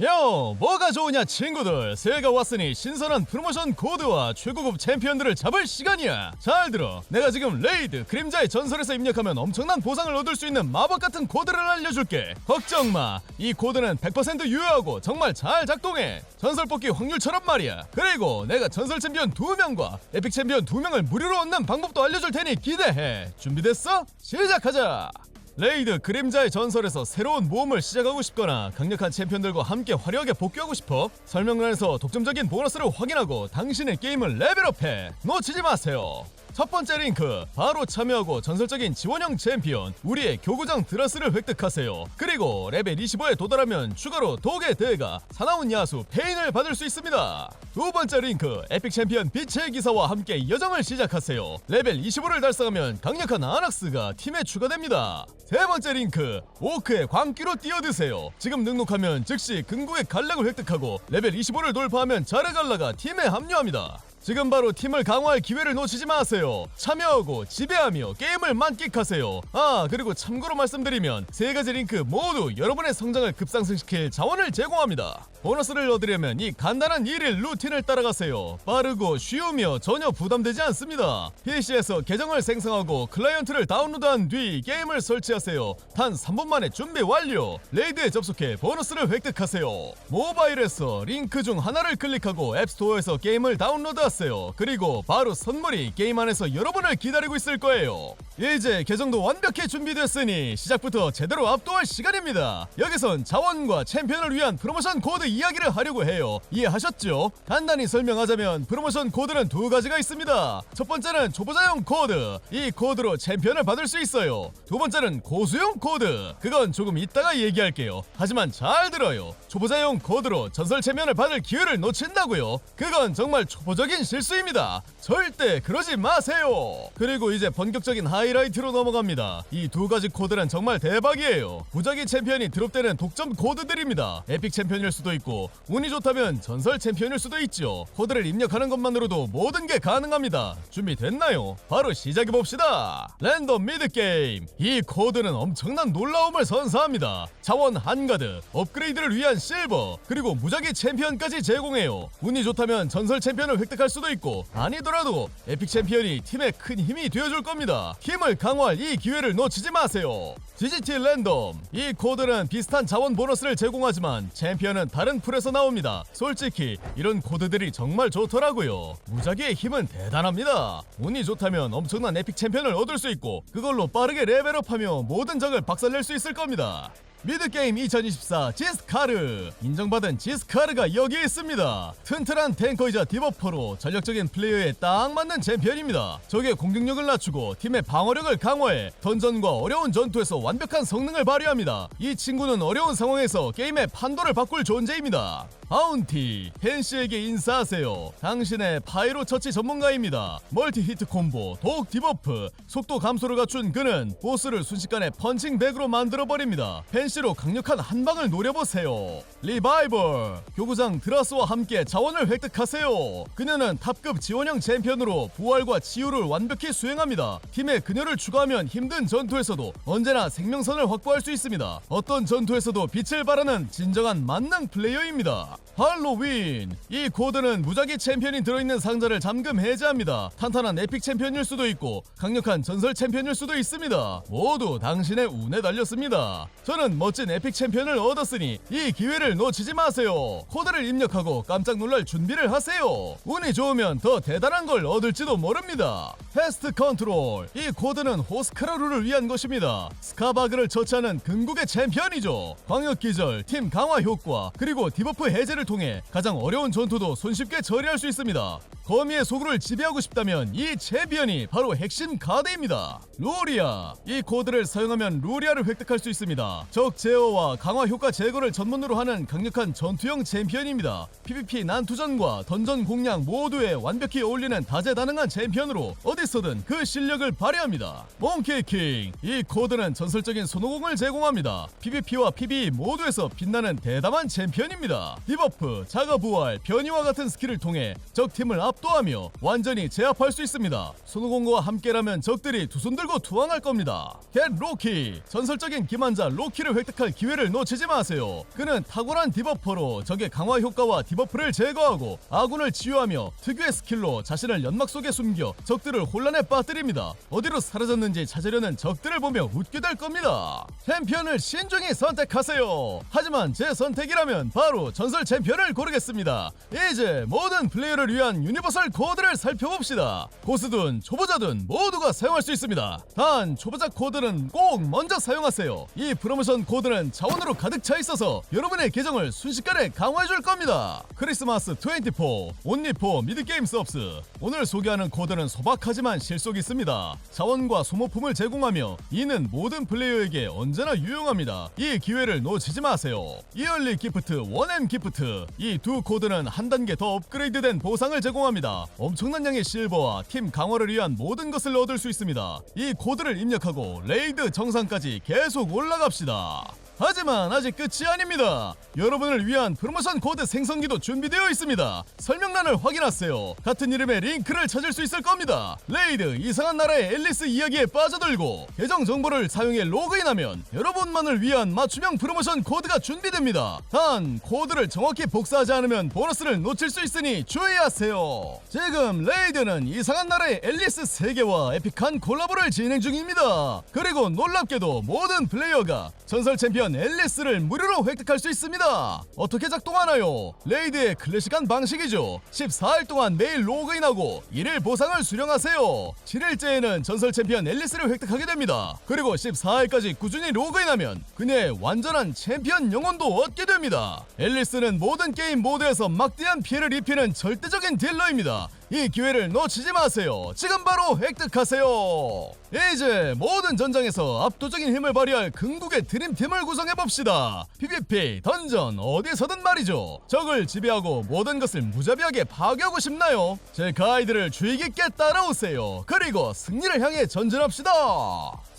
요 뭐가 좋으냐 친구들? 새해가 왔으니 신선한 프로모션 코드와 최고급 챔피언들을 잡을 시간이야. 잘 들어. 내가 지금 레이드 그림자의 전설에서 입력하면 엄청난 보상을 얻을 수 있는 마법 같은 코드를 알려줄게. 걱정 마 이 코드는 100% 유효하고 정말 잘 작동해. 전설 뽑기 확률처럼 말이야. 그리고 내가 전설 챔피언 2명과 에픽 챔피언 2명을 무료로 얻는 방법도 알려줄 테니 기대해. 준비됐어? 시작하자 레이드 그림자의 전설에서 새로운 모험을 시작하고 싶거나 강력한 챔피언들과 함께 화려하게 복귀하고 싶어 설명란에서 독점적인 보너스를 확인하고 당신의 게임을 레벨업해 놓치지 마세요 첫 번째 링크. 바로 참여하고 전설적인 지원형 챔피언 우리의 교구장 드라스를 획득하세요. 그리고 레벨 25에 도달하면 추가로 독의 대가 사나운 야수 페인을 받을 수 있습니다. 두 번째 링크. 에픽 챔피언 빛의 기사와 함께 여정을 시작하세요. 레벨 25를 달성하면 강력한 아낙스가 팀에 추가됩니다. 세 번째 링크. 오크의 광기로 뛰어드세요. 지금 등록하면 즉시 근국의 간략을 획득하고 레벨 25를 돌파하면 자르갈라가 팀에 합류합니다 지금 바로 팀을 강화할 기회를 놓치지 마세요. 참여하고 지배하며 게임을 만끽하세요. 아 그리고 참고로 말씀드리면 세 가지 링크 모두 여러분의 성장을 급상승시킬 자원을 제공합니다. 보너스를 얻으려면 이 간단한 1일 루틴을 따라가세요. 빠르고 쉬우며 전혀 부담되지 않습니다. PC에서 계정을 생성하고 클라이언트를 다운로드한 뒤 게임을 설치하세요. 단 3분 만에 준비 완료. 레이드에 접속해 보너스를 획득하세요. 모바일에서 링크 중 하나를 클릭하고 앱스토어에서 게임을 다운로드하세요. 그리고 바로 선물이 게임 안에서 여러분을 기다리고 있을 거예요. 이제 계정도 완벽히 준비됐으니 시작부터 제대로 압도할 시간입니다. 여기선 자원과 챔피언을 위한 프로모션 코드 이야기를 하려고 해요. 이해하셨죠? 간단히 설명하자면 프로모션 코드는 두 가지가 있습니다. 첫 번째는 초보자용 코드. 이 코드로 챔피언을 받을 수 있어요. 두 번째는 고수용 코드. 그건 조금 이따가 얘기할게요. 하지만 잘 들어요. 초보자용 코드로 전설 챔피언을 받을 기회를 놓친다고요? 그건 정말 초보적인 실수입니다. 절대 그러지 마세요. 그리고 이제 본격적인 하 이라이트로 넘어갑니다. 이 두 가지 코드는 정말 대박이에요. 무작위 챔피언이 드롭되는 독점 코드들입니다. 에픽 챔피언일 수도 있고 운이 좋다면 전설 챔피언일 수도 있죠. 코드를 입력하는 것만으로도 모든 게 가능합니다. 준비됐나요? 바로 시작해 봅시다. 랜덤 미드 게임. 이 코드는 엄청난 놀라움을 선사합니다. 자원 한가득, 업그레이드를 위한 실버, 그리고 무작위 챔피언까지 제공해요. 운이 좋다면 전설 챔피언을 획득할 수도 있고 아니더라도 에픽 챔피언이 팀에 큰 힘이 되어줄 겁니다. 힘을 강화할 이 기회를 놓치지 마세요. GGT 랜덤 이 코드는 비슷한 자원 보너스를 제공하지만 챔피언은 다른 풀에서 나옵니다. 솔직히 이런 코드들이 정말 좋더라고요. 무작위의 힘은 대단합니다. 운이 좋다면 엄청난 에픽 챔피언을 얻을 수 있고 그걸로 빠르게 레벨업하며 모든 적을 박살낼 수 있을 겁니다. 미드게임 2024 지스카르. 인정받은 지스카르가 여기에 있습니다. 튼튼한 탱커이자 디버퍼로 전력적인 플레이어에 딱 맞는 챔피언입니다. 적의 공격력을 낮추고 팀의 방어력을 강화해 던전과 어려운 전투에서 완벽한 성능을 발휘합니다. 이 친구는 어려운 상황에서 게임의 판도를 바꿀 존재입니다 바운티. 펜시에게 인사하세요. 당신의 파이로 처치 전문가입니다. 멀티 히트 콤보 독 디버프 속도 감소를 갖춘 그는 보스를 순식간에 펀칭백으로 만들어버립니다. 펜시로 강력한 한방을 노려보세요. 리바이벌. 교구장 드라스와 함께 자원을 획득하세요. 그녀는 탑급 지원형 챔피언으로 부활과 치유를 완벽히 수행합니다. 팀에 그녀를 추가하면 힘든 전투에서도 언제나 생명선을 확보할 수 있습니다. 어떤 전투에서도 빛을 발하는 진정한 만능 플레이어입니다 할로윈. 이 코드는 무작위 챔피언이 들어있는 상자를 잠금 해제합니다. 탄탄한 에픽 챔피언일 수도 있고 강력한 전설 챔피언일 수도 있습니다. 모두 당신의 운에 달렸습니다. 저는 멋진 에픽 챔피언을 얻었으니 이 기회를 놓치지 마세요. 코드를 입력하고 깜짝 놀랄 준비를 하세요. 운이 좋으면 더 대단한 걸 얻을지도 모릅니다. 패스트 컨트롤. 이 코드는 호스크라루를 위한 것입니다. 스카바그를 처치하는 근국의 챔피언이죠. 광역 기절 팀 강화 효과 그리고 디버프 해제를 통해 가장 어려운 전투도 손쉽게 처리할 수 있습니다 거미의 소굴을 지배하고 싶다면 이 챔피언이 바로 핵심 카드입니다. 루리아. 이 코드를 사용하면 루리아를 획득할 수 있습니다. 적 제어와 강화 효과 제거를 전문으로 하는 강력한 전투형 챔피언입니다. PVP 난투전과 던전 공략 모두에 완벽히 어울리는 다재다능한 챔피언으로 어디서든 그 실력을 발휘합니다. 몽키킹. 이 코드는 전설적인 손오공을 제공합니다. PVP와 PVE 모두에서 빛나는 대담한 챔피언입니다. 디 버프, 자가 부활, 변이와 같은 스킬을 통해 적 팀을 압도하며 완전히 제압할 수 있습니다. 손오공과 함께라면 적들이 두 손 들고 투항할 겁니다. 겟 로키 전설적인 기만자 로키를 획득할 기회를 놓치지 마세요. 그는 탁월한 디버퍼로 적의 강화 효과와 디버프를 제거하고 아군을 치유하며 특유의 스킬로 자신을 연막 속에 숨겨 적들을 혼란에 빠뜨립니다. 어디로 사라졌는지 찾으려는 적들을 보며 웃게 될 겁니다. 챔피언을 신중히 선택하세요. 하지만 제 선택이라면 바로 전설 챔피언을 고르겠습니다. 이제 모든 플레이어를 위한 유니버설 코드를 살펴봅시다. 고수든 초보자든 모두가 사용할 수 있습니다. 단 초보자 코드는 꼭 먼저 사용하세요. 이 프로모션 코드는 자원으로 가득 차 있어서 여러분의 계정을 순식간에 강화해 줄 겁니다. 크리스마스 24 온리포 미드게임 서브스 오늘 소개하는 코드는 소박하지만 실속 있습니다. 자원과 소모품을 제공하며 이는 모든 플레이어에게 언제나 유용합니다. 이 기회를 놓치지 마세요. 이얼리 기프트, 원앤 기프트 이 두 코드는 한 단계 더 업그레이드된 보상을 제공합니다. 엄청난 양의 실버와 팀 강화를 위한 모든 것을 얻을 수 있습니다. 이 코드를 입력하고 레이드 정상까지 계속 올라갑시다. 하지만 아직 끝이 아닙니다. 여러분을 위한 프로모션 코드 생성기도 준비되어 있습니다. 설명란을 확인하세요. 같은 이름의 링크를 찾을 수 있을 겁니다. 레이드 이상한 나라의 앨리스 이야기에 빠져들고 계정 정보를 사용해 로그인하면 여러분만을 위한 맞춤형 프로모션 코드가 준비됩니다. 단 코드를 정확히 복사하지 않으면 보너스를 놓칠 수 있으니 주의하세요. 지금 레이드는 이상한 나라의 앨리스 세계와 에픽한 콜라보를 진행 중입니다. 그리고 놀랍게도 모든 플레이어가 전설 챔피언 앨리스를 무료로 획득할 수 있습니다. 어떻게 작동하나요? 레이드의 클래식한 방식이죠. 14일 동안 매일 로그인하고 1일 보상을 수령하세요. 7일째에는 전설 챔피언 앨리스를 획득하게 됩니다. 그리고 14일까지 꾸준히 로그인하면 그녀의 완전한 챔피언 영혼도 얻게 됩니다. 앨리스는 모든 게임 모드에서 막대한 피해를 입히는 절대적인 딜러입니다. 이 기회를 놓치지 마세요. 지금 바로 획득하세요. 이제 모든 전장에서 압도적인 힘을 발휘할 궁극의 드림팀을 구성해 봅시다. PVP, 던전, 어디서든 말이죠. 적을 지배하고 모든 것을 무자비하게 파괴하고 싶나요? 제 가이드를 주의 깊게 따라오세요. 그리고 승리를 향해 전진합시다.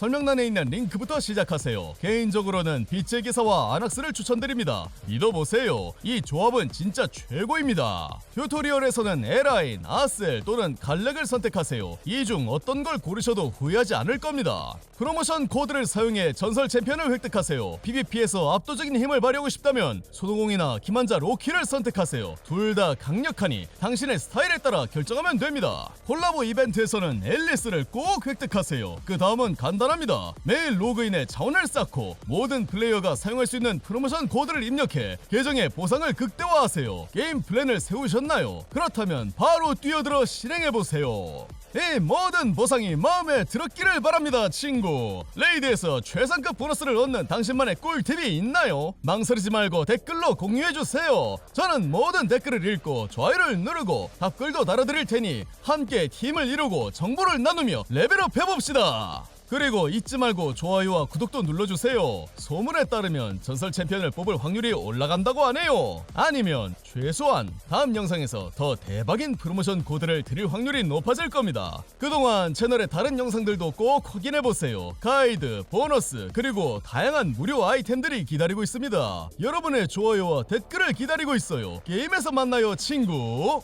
설명란에 있는 링크부터 시작하세요. 개인적으로는 빛의 기사와 아낙스를 추천드립니다. 믿어보세요. 이 조합은 진짜 최고입니다. 튜토리얼에서는 에라인, 아셀 또는 갈렉을 선택하세요. 이 중 어떤 걸 고르셔도 후회하지 않을 겁니다. 프로모션 코드를 사용해 전설 챔피언을 획득하세요. PVP에서 압도적인 힘을 발휘하고 싶다면 손오공이나 기만자 로키를 선택하세요. 둘 다 강력하니 당신의 스타일에 따라 결정하면 됩니다. 콜라보 이벤트에서는 앨리스를 꼭 획득하세요. 그 다음은 간단 합니다. 매일 로그인해 자원을 쌓고 모든 플레이어가 사용할 수 있는 프로모션 코드를 입력해 계정의 보상을 극대화하세요. 게임 플랜을 세우셨나요? 그렇다면 바로 뛰어들어 실행해보세요. 이 모든 보상이 마음에 들었기를 바랍니다, 친구. 레이드에서 최상급 보너스를 얻는 당신만의 꿀팁이 있나요? 망설이지 말고 댓글로 공유해주세요. 저는 모든 댓글을 읽고 좋아요를 누르고 답글도 달아드릴 테니 함께 팀을 이루고 정보를 나누며 레벨업 해봅시다. 그리고 잊지 말고 좋아요와 구독도 눌러주세요. 소문에 따르면 전설 챔피언을 뽑을 확률이 올라간다고 하네요. 아니면 최소한 다음 영상에서 더 대박인 프로모션 코드를 드릴 확률이 높아질 겁니다. 그동안 채널의 다른 영상들도 꼭 확인해보세요. 가이드, 보너스, 그리고 다양한 무료 아이템들이 기다리고 있습니다. 여러분의 좋아요와 댓글을 기다리고 있어요. 게임에서 만나요, 친구.